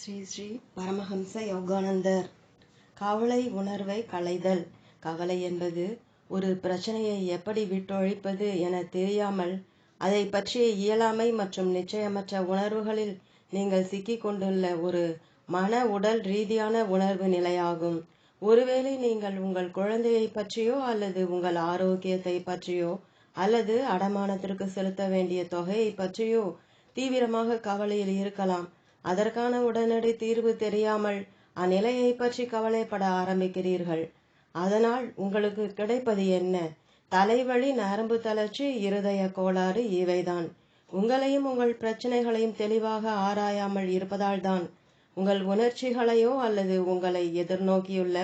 ஸ்ரீ ஸ்ரீ பரமஹம்ச யோகானந்தர். கவலை உணர்வை களைதல். கவலை என்பது ஒரு பிரச்சனையை எப்படி விட்டொழிப்பது என தெரியாமல் அதை பற்றிய இயலாமை மற்றும் நிச்சயமற்ற உணர்வுகளில் நீங்கள் சிக்கி கொண்டுள்ள ஒரு மன உடல் ரீதியான உணர்வு நிலையாகும். ஒருவேளை நீங்கள் உங்கள் குழந்தையை பற்றியோ அல்லது உங்கள் ஆரோக்கியத்தை பற்றியோ அல்லது அடமானத்திற்கு செலுத்த வேண்டிய தொகையை பற்றியோ தீவிரமாக கவலையில் இருக்கலாம். அதற்கான உடனடி தீர்வு தெரியாமல் அந்நிலையை பற்றி கவலைப்பட ஆரம்பிக்கிறீர்கள். அதனால் உங்களுக்கு கிடைப்பது என்ன? தலைவலி நரம்பு தளர்ச்சி இருதய கோளாறு இவைதான். உங்களையும் உங்கள் பிரச்சனைகளையும் தெளிவாக ஆராயாமல் இருப்பதால் தான் உங்கள் உணர்ச்சிகளையோ அல்லது உங்களை எதிர்நோக்கியுள்ள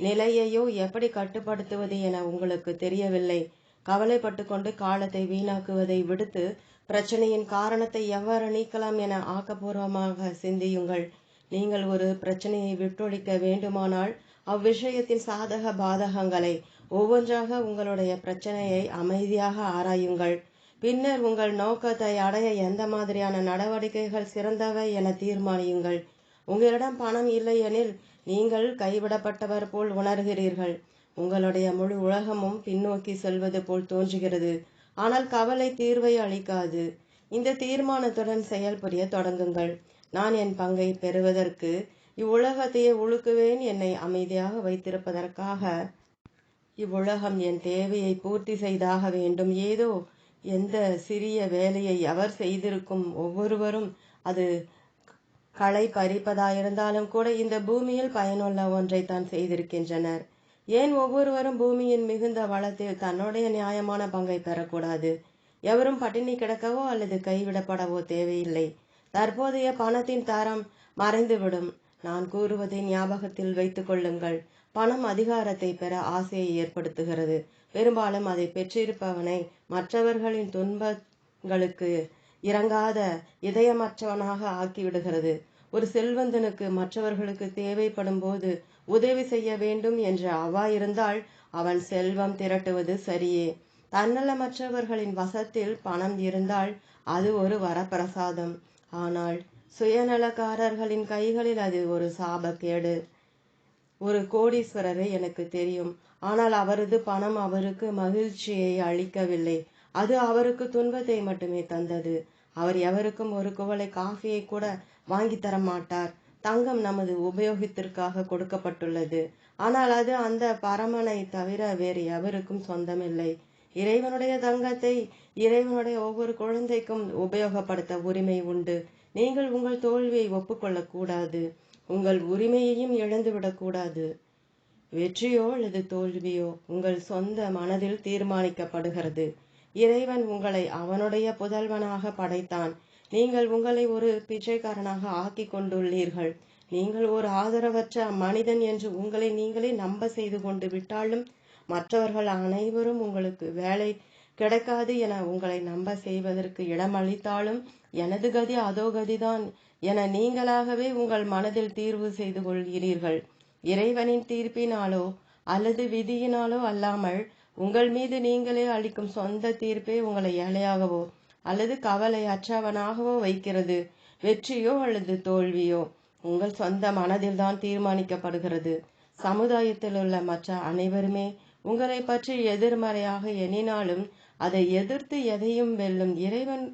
நிலையையோ எப்படி கட்டுப்படுத்துவது என உங்களுக்கு தெரியவில்லை. கவலைப்பட்டு கொண்டு காலத்தை வீணாக்குவதை விடுத்து பிரச்சனையின் காரணத்தை எவ்வாறு நீக்கலாம் என ஆக்கப்பூர்வமாக சிந்தியுங்கள். நீங்கள் ஒரு பிரச்சனையை விட்டொழிக்க வேண்டுமானால் அவ்விஷயத்தின் சாதக பாதகங்களை ஒவ்வொன்றாக உங்களுடைய பிரச்சனையை அமைதியாக ஆராயுங்கள். பின்னர் உங்கள் நோக்கத்தை அடைய எந்த மாதிரியான நடவடிக்கைகள் சிறந்தவை என தீர்மானியுங்கள். உங்களிடம் பணம் இல்லையெனில் நீங்கள் கைவிடப்பட்டவர் போல் உணர்கிறீர்கள். உங்களுடைய முழு உலகமும் பின்னோக்கி செல்வது போல் தோன்றுகிறது. ஆனால் கவலை தீர்வை அளிக்காது. இந்த தீர்மானத்துடன் செயல்புரிய தொடங்குங்கள். நான் என் பங்கை பெறுவதற்கு இவ்வுலகத்தையே உழுக்குவேன். என்னை அமைதியாக வைத்திருப்பதற்காக இவ்வுலகம் என் தேவையை பூர்த்தி செய்தாக வேண்டும். ஏதோ எந்த சிறிய வேலையை அவர் செய்திருக்கும் ஒவ்வொருவரும் அது களை பறிப்பதாயிருந்தாலும் கூட இந்த பூமியில் பயனுள்ள ஒன்றை தான் செய்திருக்கின்றனர். ஏன் ஒவ்வொருவரும் பூமியின் மிகுந்த வளத்தில் தன்னுடைய நியாயமான பங்கை பெறக்கூடாது? எவரும் பட்டினி கிடக்கவோ அல்லது கைவிடப்படவோ தேவையில்லை. தற்போதைய பணத்தின் தரம் மறைந்துவிடும். நான் கூறுவதை ஞாபகத்தில் வைத்துக் கொள்ளுங்கள். பணம் அதிகாரத்தை பெற ஆசையை ஏற்படுத்துகிறது. பெரும்பாலும் அதை பெற்றிருப்பவனை மற்றவர்களின் துன்பங்களுக்கு இறங்காத இதயமற்றவனாக ஆக்கிவிடுகிறது. ஒரு செல்வந்தனுக்கு மற்றவர்களுக்கு தேவைப்படும் போது உதவி செய்ய வேண்டும் என்று அவா இருந்தால் அவன் செல்வம் திரட்டுவது சரியே. தன்னலமற்றவர்களின் வசத்தில் பணம் இருந்தால் அது ஒரு வரப்பிரசாதம். ஆனால் சுயநலக்காரர்களின் கைகளில் அது ஒரு சாபக்கேடு. ஒரு கோடீஸ்வரரை எனக்கு தெரியும். ஆனால் அவரது பணம் அவருக்கு மகிழ்ச்சியை அளிக்கவில்லை. அது அவருக்கு துன்பத்தை மட்டுமே தந்தது. அவர் எவருக்கும் ஒரு குவளை காஃபியை கூட வாங்கி தர மாட்டார் தங்கம் நமது உபயோகத்திற்காக கொடுக்கப்பட்டுள்ளது. ஆனால் அது அந்த பரமனை தவிர வேறு எவருக்கும் சொந்தமில்லை. இறைவனுடைய தங்கத்தை இறைவனுடைய ஒவ்வொரு குழந்தைக்கும் உபயோகப்படுத்த உரிமை உண்டு. நீங்கள் உங்கள் தோல்வியை ஒப்புக்கொள்ளக்கூடாது. உங்கள் உரிமையையும் இழந்துவிடக்கூடாது. வெற்றியோ அல்லது தோல்வியோ உங்கள் சொந்த மனதில் தீர்மானிக்கப்படுகிறது. இறைவன் உங்களை அவனுடைய புதல்வனாக படைத்தான். நீங்கள் உங்களை ஒரு பிச்சைக்காரனாக ஆக்கி கொண்டுள்ளீர்கள். நீங்கள் ஒரு ஆதரவற்ற மனிதன் என்று உங்களை நீங்களே நம்ப செய்து கொண்டு விட்டாலும் மற்றவர்கள் அனைவரும் உங்களுக்கு வேலை கிடைக்காது என உங்களை நம்ப செய்வதற்கு இடமளித்தாலும் எனது கதி அதோ கதிதான் என நீங்களாகவே உங்கள் மனதில் தீர்வு செய்து கொள்கிறீர்கள். இறைவனின் தீர்ப்பினாலோ அல்லது விதியினாலோ அல்லாமல் உங்கள் மீது நீங்களே அளிக்கும் சொந்த தீர்ப்பே உங்களை ஏழையாகவோ அல்லது கவலை அற்றவனாகவோ வைக்கிறது வெற்றியோ அல்லது தோல்வியோ? உங்கள் சொந்த மனதில்தான் தீர்மானிக்கப்படுகிறது. சமுதாயத்தில் உள்ள மற்ற அனைவருமே உங்களை பற்றி எதிர்மறையாக எண்ணினாலும் அதை எதிர்த்து எதையும் வெல்லும் இறைவன்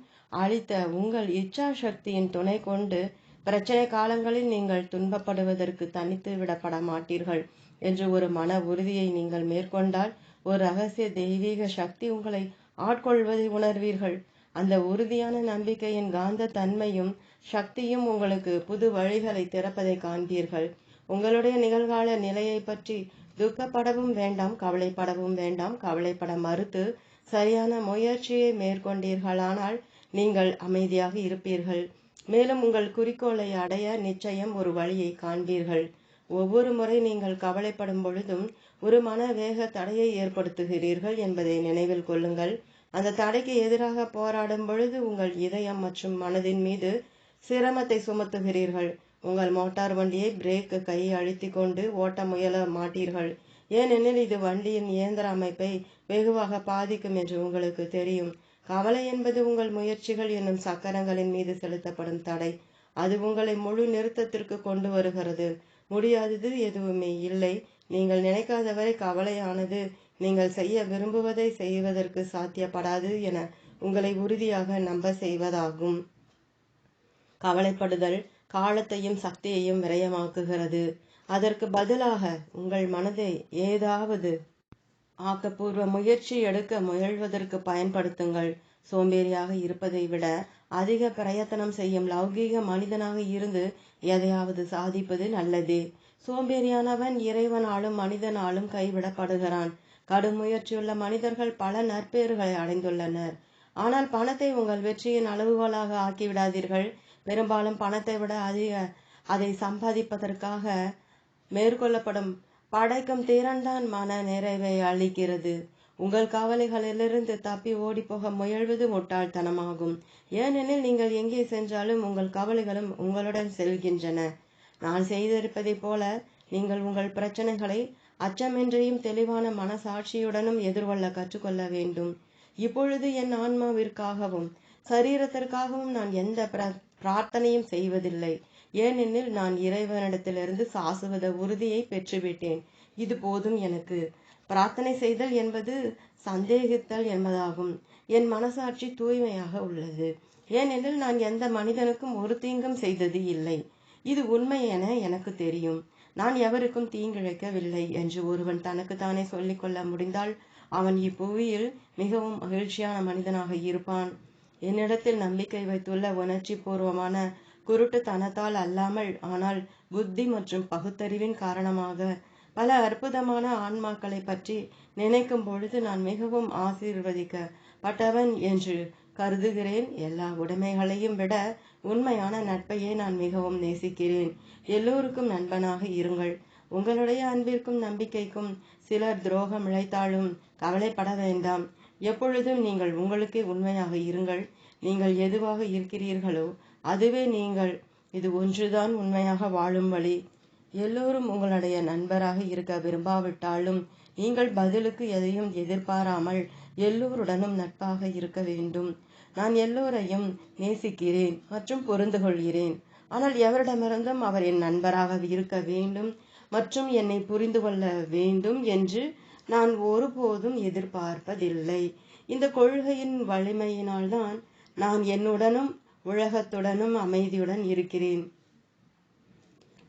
அளித்த உங்கள் இச்சா சக்தியின் துணை கொண்டு பிரச்சனை காலங்களில் நீங்கள் துன்பப்படுவதற்கு தனித்து விடப்பட மாட்டீர்கள் என்று ஒரு மன உறுதியை நீங்கள் மேற்கொண்டால் ஒரு ரகசிய தெய்வீக சக்தி உங்களை ஆட்கொள்வதை உணர்வீர்கள். அந்த உறுதியான நம்பிக்கையின் காந்த தன்மையும் சக்தியும் உங்களுக்கு புது வழிகளை திறப்பதை காண்பீர்கள். உங்களுடைய நிகழ்கால நிலையை பற்றி துக்கப்படவும் வேண்டாம் கவலைப்படவும் வேண்டாம் கவலைப்பட மறுத்து சரியான முயற்சியை மேற்கொண்டீர்களானால் நீங்கள் அமைதியாக இருப்பீர்கள். மேலும் உங்கள் குறிக்கோளை அடைய நிச்சயம் ஒரு வழியை காண்பீர்கள். ஒவ்வொரு முறை நீங்கள் கவலைப்படும் பொழுதும் ஒரு மன வேக தடையை ஏற்படுத்துகிறீர்கள் என்பதை நினைவில் கொள்ளுங்கள். அந்த தடைக்கு எதிராக போராடும் பொழுது உங்கள் இதயம் மற்றும் மனதின் மீது சிரமத்தை சுமத்துகிறீர்கள். உங்கள் மோட்டார் வண்டியை பிரேக்கு கை அழுத்தி கொண்டு ஓட்ட முயல மாட்டீர்கள். ஏனெனில் இது வண்டியின் இயந்திர அமைப்பை வெகுவாக பாதிக்கும் என்று உங்களுக்கு தெரியும். கவலை என்பது உங்கள் முயற்சிகள் என்னும் சக்கரங்களின் மீது செலுத்தப்படும் தடை. அது உங்களை முழு நிறுத்தத்திற்கு கொண்டு வருகிறது. முடியாதது எதுவுமே இல்லை. நீங்கள் நினைக்காதவரை கவலையானது நீங்கள் செய்ய விரும்புவதை செய்வதற்கு சாத்தியப்படாது என உங்களை உறுதியாக நம்ப செய்வதாகும். கவலைப்படுதல் காலத்தையும் சக்தியையும் விரயமாக்குகிறது. அதற்கு பதிலாக உங்கள் மனதை ஏதாவது ஆக்கப்பூர்வ முயற்சி எடுக்க முயல்வதற்கு பயன்படுத்துங்கள். சோம்பேறியாக இருப்பதை விட அதிக பிரயத்தனம் செய்யும் லௌகீக மனிதனாக இருந்து எதையாவது சாதிப்பது நல்லது. சோம்பேறியானவன் இறைவனாலும் மனிதனாலும் கைவிடப்படுகிறான். கடும் முயற்சியுள்ள மனிதர்கள் பல நற்பேறுகளை அடைந்துள்ளனர். ஆனால் பணத்தை உங்கள் வெற்றியின் அளவுகோலாக ஆக்கிவிடாதீர்கள். பெரும்பாலும் பணத்தை விட அதிக அதை சம்பாதிப்பதற்காக மேற்கொள்ளப்படும் படைக்கும் திறன்தான் மன நிறைவை அளிக்கிறது. உங்கள் கவலைகளிலிருந்து தப்பி ஓடிப்போக முயல்வது முட்டாள்தனமாகும். ஏனெனில் நீங்கள் எங்கே சென்றாலும் உங்கள் கவலைகளும் உங்களுடன் செல்கின்றன. நான் செய்திருப்பதைப் போல நீங்கள் உங்கள் பிரச்சனைகளை அச்சமின்றியும் தெளிவான மனசாட்சியுடனும் எதிர்கொள்ள கற்றுக்கொள்ள வேண்டும். இப்பொழுது என் ஆன்மாவிற்காகவும் சரீரத்திற்காகவும் நான் எந்த பிரார்த்தனையும் செய்வதில்லை. ஏனெனில் நான் இறைவனிடத்திலிருந்து சாசுவத உறுதியை பெற்றுவிட்டேன். இது போதும் எனக்கு. பிரார்த்தனை செய்தல் என்பது சந்தேகித்தல் என்பதாகும். என் மனசாட்சி தூய்மையாக உள்ளது. ஏனெனில் நான் எந்த மனிதனுக்கும் ஒரு தீங்கும் செய்தது இல்லை. இது உண்மை என எனக்கு தெரியும். நான் எவருக்கும் தீங்கிழைக்கவில்லை என்று ஒருவன் தனக்குத்தானே சொல்லிக்கொள்ள முடிந்தால் அவன் இப்புவியில் மிகவும் மகிழ்ச்சியான மனிதனாக இருப்பான். என்னிடத்தில் நம்பிக்கை வைத்துள்ள உணர்ச்சி பூர்வமான குருட்டுத்தனத்தால் அல்லாமல் ஆனால் புத்தி மற்றும் பகுத்தறிவின் காரணமாக பல அற்புதமான ஆன்மாக்களை பற்றி நினைக்கும் பொழுது நான் மிகவும் ஆசீர்வதிக்கப்பட்டவன் என்று கருதுகிறேன். எல்லா உடைமைகளையும் விட உண்மையான நட்பையே நான் மிகவும் நேசிக்கிறேன். எல்லோருக்கும் நண்பனாக இருங்கள். உங்களுடைய அன்பிற்கும் நம்பிக்கைக்கும் சிலர் துரோகம் இழைத்தாலும் கவலைப்பட வேண்டாம். எப்பொழுதும் நீங்கள் உங்களுக்கே உண்மையாக இருங்கள். நீங்கள் எதுவாக இருக்கிறீர்களோ அதுவே நீங்கள். இது ஒன்றுதான் உண்மையாக வாழும் வழி. எல்லோரும் உங்களுடைய நண்பராக இருக்க விரும்பாவிட்டாலும் நீங்கள் பதிலுக்கு எதையும் எதிர்பாராமல் எல்லோருடனும் நட்பாக இருக்க வேண்டும். நான் எல்லோரையும் நேசிக்கிறேன் மற்றும் பொருந்து கொள்கிறேன். ஆனால் எவரிடமிருந்தும் அவர் என் நண்பராக இருக்க வேண்டும் மற்றும் என்னை புரிந்து கொள்ள வேண்டும் என்று நான் ஒருபோதும் எதிர்பார்ப்பதில்லை. இந்த கொள்கையின் வலிமையினால்தான் நான் என்னுடனும் உலகத்துடனும் அமைதியுடன் இருக்கிறேன்.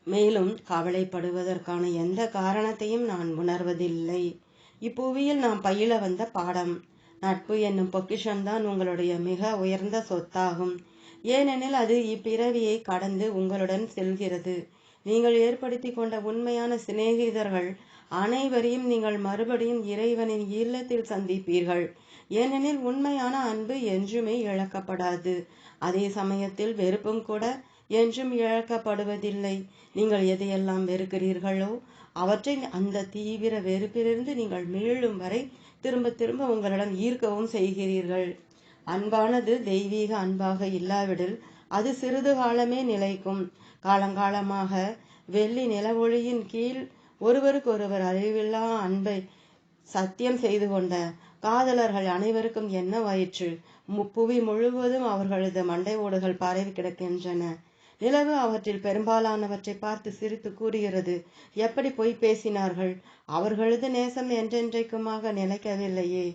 மேலும் கவலைப்படுவதற்கான எந்த காரணத்தையும் நான் உணர்வதில்லை. இப்புவியில் நாம் பயில வந்த பாடம் நட்பு என்னும் பொக்கிஷம்தான் உங்களுடைய மிக உயர்ந்த சொத்தாகும். ஏனெனில் அது இப்பிறவியை கடந்து உங்களுடன் செல்கிறது. நீங்கள் ஏற்படுத்தி கொண்ட உண்மையான சிநேகிதர்கள் அனைவரையும் நீங்கள் மறுபடியும் இறைவனின் இல்லத்தில் சந்திப்பீர்கள். ஏனெனில் உண்மையான அன்பு என்றுமே இழக்கப்படாது. அதே சமயத்தில் வெறுப்பும் கூட என்றும் இழக்கப்படுவதில்லை. நீங்கள் எதையெல்லாம் வெறுக்கிறீர்களோ அவற்றை அந்த தீவிர வெறுப்பிலிருந்து நீங்கள் மீளும் வரை திரும்ப திரும்ப உங்களிடம் ஈர்க்கவும் செய்கிறீர்கள். அன்பானது தெய்வீக அன்பாக இல்லாவிடில் அது சிறிது காலமே நிலைக்கும். காலங்காலமாக வெள்ளி நிலவொளியின் கீழ் ஒருவருக்கொருவர் அறிவில்லா அன்பை சத்தியம் செய்து கொண்ட காதலர்கள் அனைவருக்கும் என்ன வயிற்று? புவி முழுவதும் அவர்களது மண்டை ஓடுகள் பரவி கிடக்கின்றன. நிலவு அவற்றில் பெரும்பாலானவற்றை பார்த்து சிரித்து கூறுகிறது. எப்படி பொய் பேசினார்கள்? அவர்களது நேசம் என்றென்றைக்குமாக நிலைக்கவில்லையே.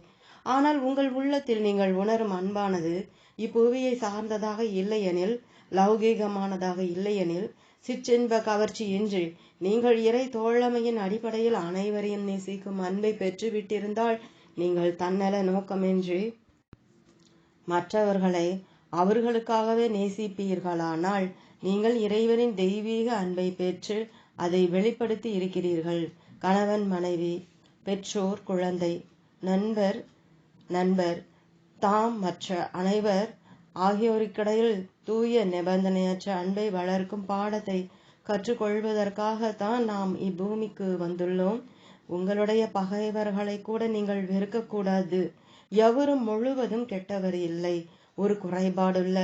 ஆனால் உங்கள் உள்ளத்தில் நீங்கள் உணரும் அன்பானது இப்புவியை சார்ந்ததாக இல்லையெனில் லௌகீகமானதாக இல்லையெனில் சிற்றின்ப கவர்ச்சியின்றி நீங்கள் இறை தோழமையின் அடிப்படையில் அனைவரையும் நேசிக்கும் அன்பை பெற்றுவிட்டிருந்தால் நீங்கள் தன்னல நோக்கமின்றி மற்றவர்களை அவர்களுக்காகவே நேசிப்பீர்களானால் நீங்கள் இறைவனின் தெய்வீக அன்பை பெற்று அதை வெளிப்படுத்தி இருக்கிறீர்கள். கணவன் மனைவி பெற்றோர் குழந்தை நண்பர் நண்பர் தாம் மற்ற அனைவர் ஆகியோருக்கிடையில் தூய நிபந்தனையற்ற அன்பை வளர்க்கும் பாடத்தை கற்றுக்கொள்வதற்காக தான் நாம் இப்பூமிக்கு வந்துள்ளோம். உங்களுடைய பகைவர்களை கூட நீங்கள் வெறுக்கக்கூடாது. எவரும் முழுவதும் கெட்டவர் இல்லை. ஒரு குறைபாடுள்ள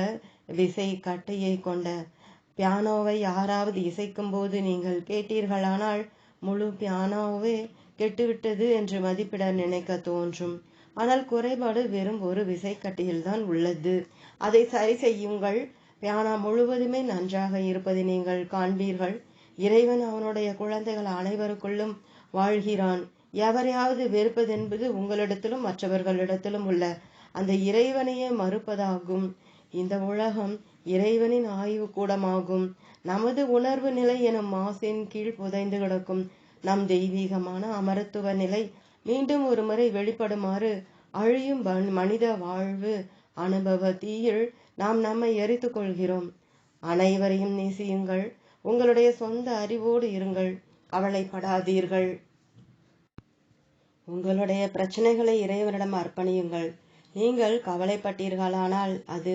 விசை கட்டையை கொண்ட பியானோவை யாராவது இசைக்கும் போது நீங்கள் கேட்டீர்களானால் முழு பியானோவே கெட்டுவிட்டது என்று மதிப்பிட நினைக்க தோன்றும். ஆனால் குறைபாடு வெறும் ஒரு விசைக்கட்டியில்தான் உள்ளது. அதை சரி செய்யுங்கள். பியானா முழுவதுமே நன்றாக இருப்பதை நீங்கள் காண்பீர்கள். இறைவன் அவனுடைய குழந்தைகள் அனைவருக்குள்ளும் வாழ்கிறான். எவரையாவது வெறுப்பதென்பது உங்களிடத்திலும் மற்றவர்களிடத்திலும் உள்ள அந்த இறைவனையே மறுப்பதாகும். இந்த உலகம் இறைவனின் ஆய்வு கூடமாகும் நமது உணர்வு நிலை எனும் மாசின் கீழ் புதைந்து கிடக்கும். நம் தெய்வீகமான அமரத்துவ நிலை மீண்டும் ஒரு முறை வெளிப்படுமாறு அழியும் மனித வாழ்வு அனுபவ தீயில் நாம் நம்மை எரித்து கொள்கிறோம். அனைவரையும் நேசியுங்கள். உங்களுடைய சொந்த அறிவோடு இருங்கள். கவலைப்படாதீர்கள். உங்களுடைய பிரச்சனைகளை இறைவனிடம் அர்ப்பணியுங்கள். நீங்கள் கவலைப்பட்டீர்களானால் அது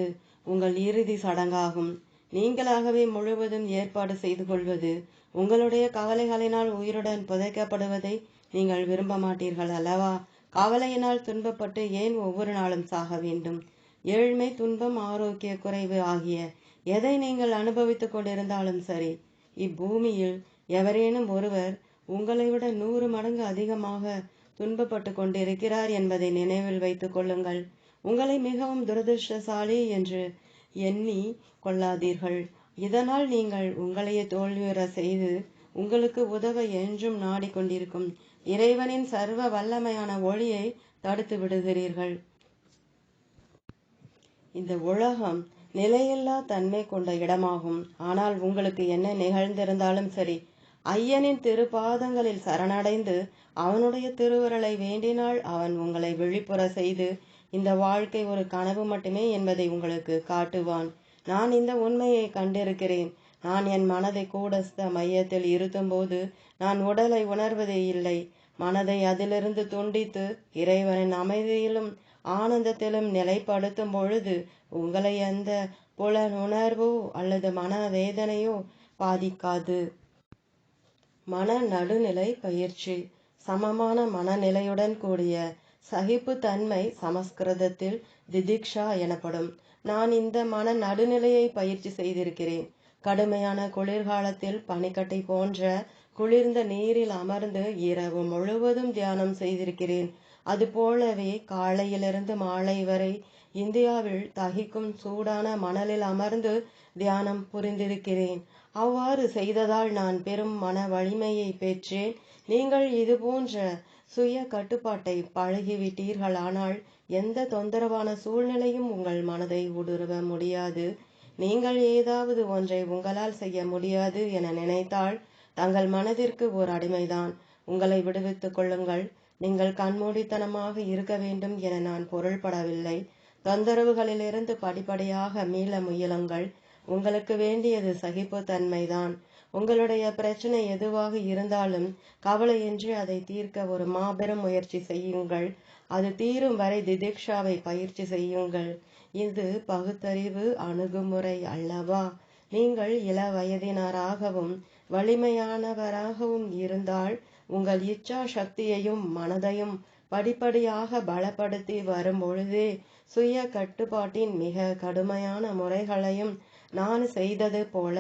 உங்கள் இறுதி சடங்காகும். நீங்களாகவே முழுவதும் ஏற்பாடு செய்து கொள்வது உங்களுடைய கவலைகளினால் உயிருடன் புதைக்கப்படுவதை நீங்கள் விரும்ப மாட்டீர்கள் அல்லவா? கவலையினால் துன்பப்பட்டு ஏன் ஒவ்வொரு நாளும் சாக வேண்டும்? ஏழ்மை துன்பம் ஆரோக்கிய குறைவு ஆகிய எதை நீங்கள் அனுபவித்துக் கொண்டிருந்தாலும் சரி இப்பூமியில் எவரேனும் ஒருவர் உங்களை விட நூறு மடங்கு அதிகமாக துன்பப்பட்டு கொண்டிருக்கிறார் என்பதை நினைவில் வைத்துக் கொள்ளுங்கள். உங்களை மிகவும் துரதிருஷ்டசாலி என்று எண்ணி கொள்ளாதீர்கள். இதனால் நீங்கள் உங்களையே தோல்வியுற செய்து உங்களுக்கு உதவ என்றும் நாடிக்கொண்டிருக்கும் இறைவனின் சர்வ வல்லமையான ஒளியை தடுத்து விடுகிறீர்கள். இந்த உலகம் நிலையில்லா தன்மை கொண்ட இடமாகும். ஆனால் உங்களுக்கு என்ன நிகழ்ந்திருந்தாலும் சரி ஐயனின் திருப்பாதங்களில் சரணடைந்து அவனுடைய திருவுரலை வேண்டினால் அவன் உங்களை விழிப்புற செய்து இந்த வாழ்க்கை ஒரு கனவு மட்டுமே என்பதை உங்களுக்கு காட்டுவான். நான் இந்த உண்மையை கண்டிருக்கிறேன். நான் என் மனதை கூடஸ்த மையத்தில் இருத்தும்போது நான் உடலை உணர்வதே இல்லை. மனதை அதிலிருந்து துண்டித்து இறைவனின் அமைதியிலும் ஆனந்தத்திலும் நிலைப்படுத்தும் பொழுது உங்களை எந்த புலன் உணர்வோ அல்லது மன வேதனையோ பாதிக்காது. மன நடுநிலை பயிற்சி. சமமான மனநிலையுடன் கூடிய சகிப்புத்தன்மை சமஸ்கிருதத்தில் திதிக்ஷா எனப்படும். நான் இந்த மன நடுநிலையை பயிற்சி செய்திருக்கிறேன். கடுமையான குளிர்காலத்தில் பனிக்கட்டை போன்ற குளிர்ந்த நீரில் அமர்ந்து இரவு முழுவதும் தியானம் செய்திருக்கிறேன். அதுபோலவே காலையிலிருந்து மாலை வரை இந்தியாவில் தகிக்கும் சூடான மணலில் அமர்ந்து தியானம் புரிந்திருக்கிறேன். அவ்வாறு செய்ததால் நான் பெரும் மன வலிமையை பெற்றேன். நீங்கள் இது போன்ற சுய கட்டுப்பாட்டை பழகிவிட்டீர்களானால் எந்த தொந்தரவான சூழ்நிலையும் உங்கள் மனதை ஊடுருவ முடியாது. நீங்கள் ஏதாவது ஒன்றை உங்களால் செய்ய முடியாது என நினைத்தால் தங்கள் மனதிற்கு ஓர் அடிமைதான். உங்களை விடுவித்துக் கொள்ளுங்கள். நீங்கள் கண்மூடித்தனமாக இருக்க வேண்டும் என நான் பொருள்படவில்லை. தொந்தரவுகளிலிருந்து படிப்படியாக மீள முயலுங்கள். உங்களுக்கு வேண்டியது சகிப்புத்தன்மைதான். உங்களுடைய பிரச்சனை எதுவாக இருந்தாலும் கவலையின்றி அதை தீர்க்க ஒரு மாபெரும் முயற்சி செய்யுங்கள். அது தீரும் வரை திதிக்ஷாவை பயிற்சி செய்யுங்கள். இது பகுத்தறிவு அணுகுமுறை அல்லவா? நீங்கள் இள வயதினராகவும் வலிமையானவராகவும் இருந்தால் உங்கள் இச்சா சக்தியையும் மனதையும் படிப்படியாக பலப்படுத்தி வரும் பொழுதே சுய கட்டுப்பாட்டின் மிக கடுமையான முறைகளையும் நான் செய்தது போல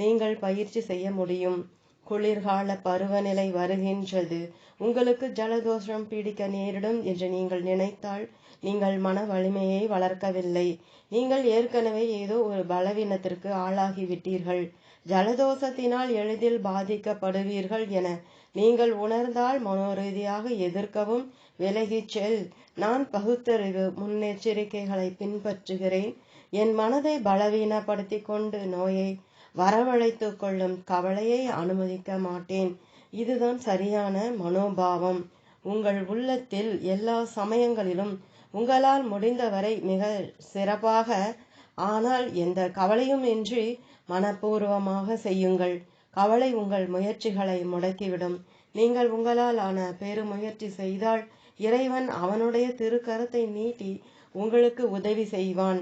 நீங்கள் பயிற்சி செய்ய முடியும். குளிர்கால பருவநிலை வருகின்றது. உங்களுக்கு ஜலதோஷம் பிடிக்க நேரிடும் என்று நீங்கள் நினைத்தால் நீங்கள் மன வலிமையை வளர்க்கவில்லை. நீங்கள் ஏற்கனவே ஏதோ ஒரு பலவீனத்திற்கு ஆளாகிவிட்டீர்கள். ஜலதோஷத்தினால் எளிதில் பாதிக்கப்படுவீர்கள் என நீங்கள் உணர்ந்தால் மனோரீதியாக எதிர்க்கவும் விலகிச் செல். நான் பகுத்தறிவு முன்னெச்சரிக்கைகளை பின்பற்றுகிறேன். என் மனதை பலவீனப்படுத்தி கொண்டு நோயை வரவழைத்துக் கொள்ளும் கவலையை அனுமதிக்க மாட்டேன். இதுதான் சரியான மனோபாவம். உங்கள் உள்ளத்தில் எல்லா சமயங்களிலும் உங்களால் முடிந்தவரை மிக சிறப்பாக ஆனால் எந்த கவலையும் இன்றி மனப்பூர்வமாக செய்யுங்கள். கவலை உங்கள் முயற்சிகளை முடக்கிவிடும். நீங்கள் உங்களால் ஆன பெருமுயற்சி செய்தால் இறைவன் அவனுடைய திருக்கரத்தை நீட்டி உங்களுக்கு உதவி செய்வான்.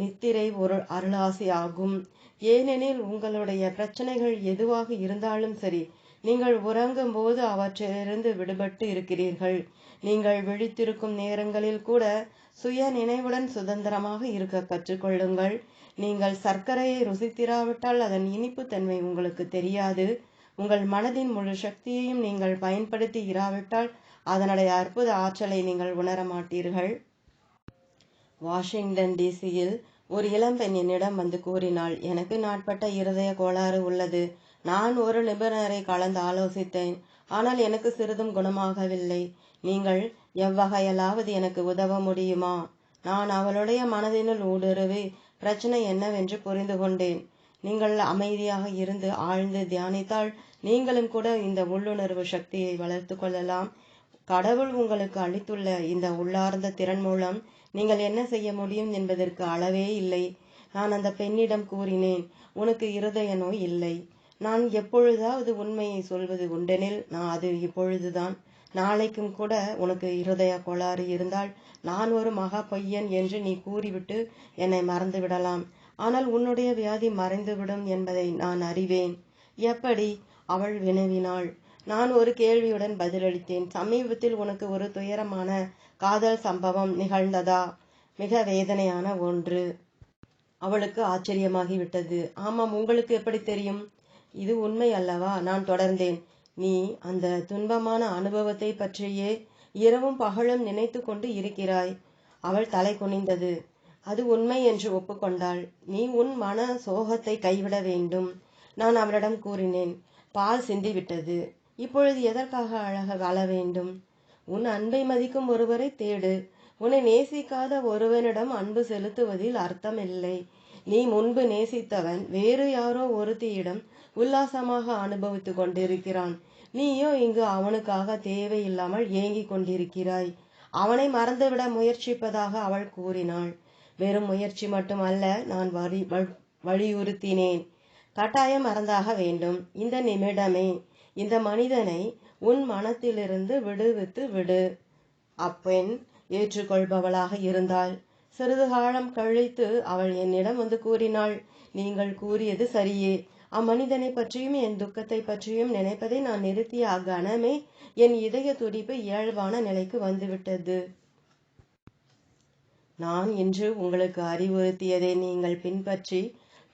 நித்திரை ஒரு அருளாசி ஆகும். ஏனெனில் உங்களுடைய பிரச்சனைகள் எதுவாக இருந்தாலும் சரி நீங்கள் உறங்கும் போது அவற்றிலிருந்து விடுபட்டு இருக்கிறீர்கள். நீங்கள் விழித்திருக்கும் நேரங்களில் கூட சுய நினைவுடன் சுதந்திரமாக இருக்க கற்றுக்கொள்ளுங்கள் நீங்கள் சர்க்கரையை ருசித்திராவிட்டால் அதன் இனிப்பு தன்மை உங்களுக்கு தெரியாது. உங்கள் மனதின் முழு சக்தியையும் நீங்கள் பயன்படுத்தி இராவிட்டால் அதனுடைய அற்புத ஆற்றலை நீங்கள் உணர மாட்டீர்கள் வாஷிங்டன் டிசியில் ஒரு இளம்பெண் என்னிடம் வந்து கூறினாள் எனக்கு நாட்பட்ட இருதய கோளாறு உள்ளது. நான் ஒரு நிபுணரை கலந்து ஆலோசித்தேன். ஆனால் எனக்கு சிறிதும் குணமாகவில்லை. நீங்கள் எவ்வகையிலாவது எனக்கு உதவ முடியுமா? நான் அவளுடைய மனதினுள் ஊடுருவி பிரச்சனை என்னவென்று புரிந்து கொண்டேன். நீங்கள் அமைதியாக இருந்து ஆழ்ந்து தியானித்தால் நீங்களும் கூட இந்த உள்ளுணர்வு சக்தியை வளர்த்து கொள்ளலாம். கடவுள் உங்களுக்கு அளித்துள்ள இந்த உள்ளார்ந்த திறன் மூலம் நீங்கள் என்ன செய்ய முடியும் என்பதற்கு அளவே இல்லை. நான் அந்த பெண்ணிடம் கூறினேன் உனக்கு இருதய நோய் இல்லை. நான் எப்பொழுதாவது உண்மையை சொல்வது உண்டெனில் நான் அது இப்பொழுதுதான். நாளைக்கும் கூட உனக்கு இருதய கோளாறு இருந்தால் நான் ஒரு மகா பொய்யன் என்று நீ கூறிவிட்டு என்னை மறந்து விடலாம் ஆனால் உன்னுடைய வியாதி மறைந்துவிடும் என்பதை நான் அறிவேன். எப்படி? அவள் வினவினாள். நான் ஒரு கேள்வியுடன் பதிலளித்தேன். சமீபத்தில் உனக்கு ஒரு துயரமான காதல் சம்பவம் நிகழ்ந்ததா? மிக வேதனையான ஒன்று. அவளுக்கு ஆச்சரியமாகிவிட்டது. ஆமாம் உங்களுக்கு எப்படி தெரியும்? இது உண்மை அல்லவா? நான் தொடர்ந்தேன். நீ அந்த துன்பமான அனுபவத்தை பற்றியே இரவும் பகலும் நினைத்து கொண்டு இருக்கிறாய். அவள் தலை குனிந்தது. அது உண்மை என்று ஒப்புக்கொண்டாள். நீ உன் மன சோகத்தை கைவிட வேண்டும். நான் அவளிடம் கூறினேன். பால் சிந்திவிட்டது. இப்பொழுது எதற்காக அழக வாழ வேண்டும்? உன் அன்பை மதிக்கும் ஒருவரை தேடு. உன்னை நேசிக்காத ஒருவனிடம் அன்பு செலுத்துவதில் அர்த்தமில்லை. நீ முன்பு நேசித்தவன் வேறு யாரோ ஒருத்தியிடம் உல்லாசமாக அனுபவித்துக் கொண்டிருக்கிறான். நீயோ இங்கு அவனுக்காக தேவையில்லாமல் ஏங்கிக் கொண்டிருக்கிறாய். அவனை மறந்துவிட முயற்சிப்பதாக அவள் கூறினாள். வெறும் முயற்சி மட்டுமல்ல நான் வரி வலியுறுத்தினேன். கட்டாயம் மறந்தாக வேண்டும். இந்த நிமிடமே. இந்த மனிதனை உன் மனத்திலிருந்து விடுவித்து விடு. அப்பெண் ஏற்றுக்கொள்பவளாக இருந்தாள். சிறிது காலம் கழித்து அவள் என்னிடம் வந்து கூறினாள் நீங்கள் கூறியது சரியே. அம்மனிதனை பற்றியும் என் துக்கத்தை பற்றியும் நினைப்பதை நான் நிறுத்திய அக்கணமே என் இதய துடிப்பு இயல்பான நிலைக்கு வந்துவிட்டது. நான் இன்று உங்களுக்கு அறிவுறுத்தியதை நீங்கள் பின்பற்றி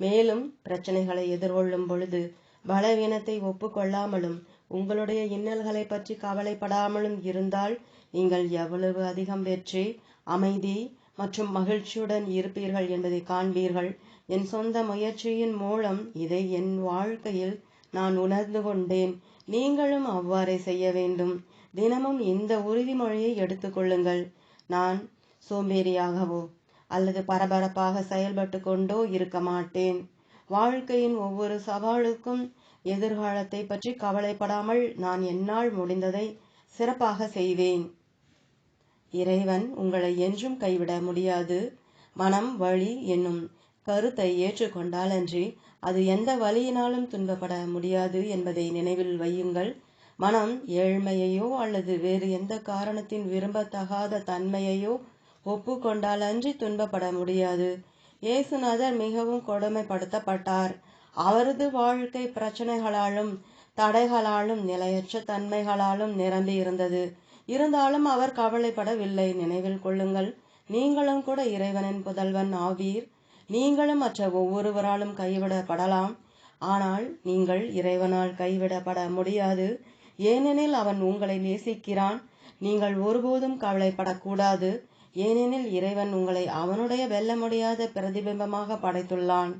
மேலும் பிரச்சனைகளை எதிர்கொள்ளும் பொழுது பலவீனத்தை ஒப்புக்கொள்ளாமலும் உங்களுடைய இன்னல்களை பற்றி கவலைப்படாமலும் இருந்தால் நீங்கள் எவ்வளவு அதிகம் வெற்றி அமைதி மற்றும் மகிழ்ச்சியுடன் இருப்பீர்கள் என்பதை காண்பீர்கள். என் சொந்த முயற்சியின் மூலம் இதை என் வாழ்க்கையில் நான் உணர்ந்து கொண்டேன். நீங்களும் அவ்வாறே செய்ய வேண்டும். தினமும் இந்த உறுதிமொழியை எடுத்துக்கொள்ளுங்கள் நான் சோம்பேறியாகவோ அல்லது பரபரப்பாக செயல்பட்டு கொண்டோ இருக்க மாட்டேன். வாழ்க்கையின் ஒவ்வொரு சவாலுக்கும் எதிர்காலத்தை பற்றி கவலைப்படாமல் நான் என்னால் முடிந்ததை சிறப்பாக செய்வேன். இறைவன் உங்களை என்றும் கைவிட முடியாது. மனம் வழி என்னும் கருத்தை ஏற்றுக்கொண்டாலன்றி அது எந்த வழியினாலும் துன்பப்பட முடியாது என்பதை நினைவில் வையுங்கள். மனம் ஏழ்மையையோ அல்லது வேறு எந்த காரணத்தின் விரும்பத்தகாத தன்மையையோ ஒப்புக்கொண்டாலன்றி துன்பப்பட முடியாது. இயேசுநாதர் மிகவும் கொடுமைப்படுத்தப்பட்டார். அவரது வாழ்க்கை பிரச்சனைகளாலும் தடைகளாலும் நிலையற்ற தன்மைகளாலும் நிரம்பி இருந்தது. இருந்தாலும் அவர் கவலைப்படவில்லை. நினைவில் கொள்ளுங்கள் நீங்களும் கூட இறைவனின் புதல்வன் ஆவீர். நீங்களும் மற்ற ஒவ்வொருவராலும் கைவிடப்படலாம். ஆனால் நீங்கள் இறைவனால் கைவிடப்பட முடியாது. ஏனெனில் அவன் உங்களை நேசிக்கிறான். நீங்கள் ஒருபோதும் கவலைப்படக்கூடாது. ஏனெனில் இறைவன் உங்களை அவனுடைய வெல்ல முடியாத பிரதிபிம்பமாக படைத்துள்ளான்.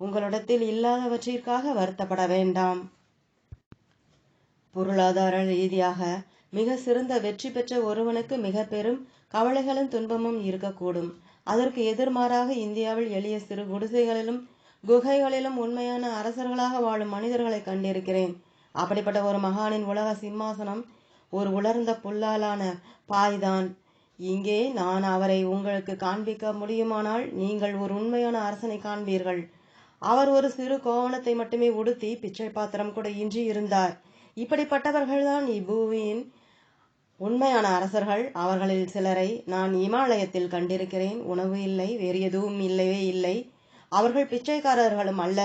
உங்களிடத்தில் இல்லாதவற்றிற்காக வருத்தப்பட வேண்டாம். பொருளாதார ரீதியாக மிக சிறந்த வெற்றி பெற்ற ஒருவனுக்கு மிக பெரும் கவலைகளும் துன்பமும் இருக்கக்கூடும். அதற்கு எதிர்மாறாக இந்தியாவில் எளிய சிறு குடிசைகளிலும் குகைகளிலும் உண்மையான அரசர்களாக வாழும் மனிதர்களை கண்டிருக்கிறேன். அப்படிப்பட்ட ஒரு மகானின் உலக சிம்மாசனம் ஒரு உலர்ந்த புல்லாலான பாய்தான். இங்கே நான் அவரை உங்களுக்கு காண்பிக்க முடியுமானால் நீங்கள் ஒரு உண்மையான அரசனை காண்பீர்கள். அவர் ஒரு சிறு கோவணத்தை மட்டுமே உடுத்தி பிச்சை பாத்திரம் கூட இன்றி இருந்தார். இப்படிப்பட்டவர்கள்தான் இப்பூமியின் உண்மையான அரசர்கள். அவர்களில் சிலரை நான் இமாலயத்தில் கண்டிருக்கிறேன். உணவு இல்லை வேறு எதுவும் இல்லவே இல்லை. அவர்கள் பிச்சைக்காரர்களும் அல்ல.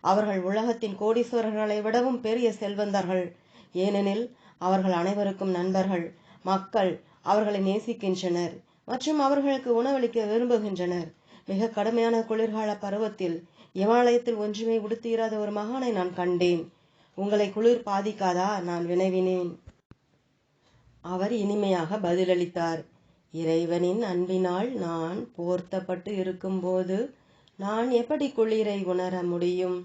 அவர்கள் உலகத்தின் கோடீஸ்வரர்களை விடவும் பெரிய செல்வந்தர்கள். ஏனெனில் அவர்கள் அனைவருக்கும் நண்பர்கள். மக்கள் அவர்களை நேசிக்கின்றனர். மற்றும் அவர்களுக்கு உணவளிக்க விரும்புகின்றனர். மிக கடுமையான குளிர்கால பருவத்தில் இமாலயத்தில் ஒன்றுமே உடுத்தீராத ஒரு மகானை நான் கண்டேன். உங்களை குளிர் பாதிக்காதா? நான் வினவினேன். அவர் இனிமையாக பதிலளித்தார். இறைவனின் அன்பினால் நான் போர்த்தப்பட்டு இருக்கும்போது நான் எப்படி குளிரை உணர முடியும்?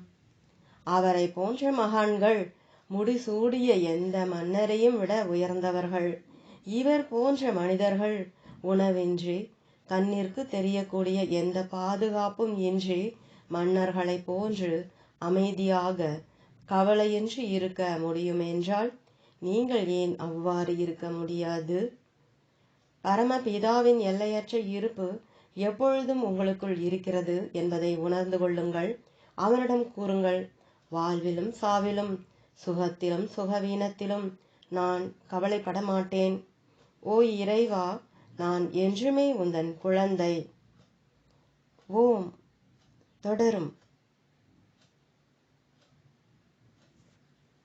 அவரை போன்ற மகான்கள் முடிசூடிய எந்த மன்னரையும் விட உயர்ந்தவர்கள். இவர் போன்ற மனிதர்கள் உணவின்றி கண்ணிற்கு தெரியக்கூடிய எந்த பாதுகாப்பும் இன்றி மன்னர்களைப் போன்று அமைதியாக கவலையின்றி இருக்க முடியுமென்றால் நீங்கள் ஏன் அவ்வாறு இருக்க முடியாது? பரமபிதாவின் எல்லையற்ற இருப்பு எப்பொழுதும் உங்களுக்குள் இருக்கிறது என்பதை உணர்ந்து கொள்ளுங்கள். அவனிடம் கூறுங்கள் வாழ்விலும் சாவிலும் சுகத்திலும் சுகவீனத்திலும் நான் கவலைப்பட மாட்டேன் ஓ இறைவா நான் என்றுமே உந்தன் குழந்தை. ஓம் தொடரும்.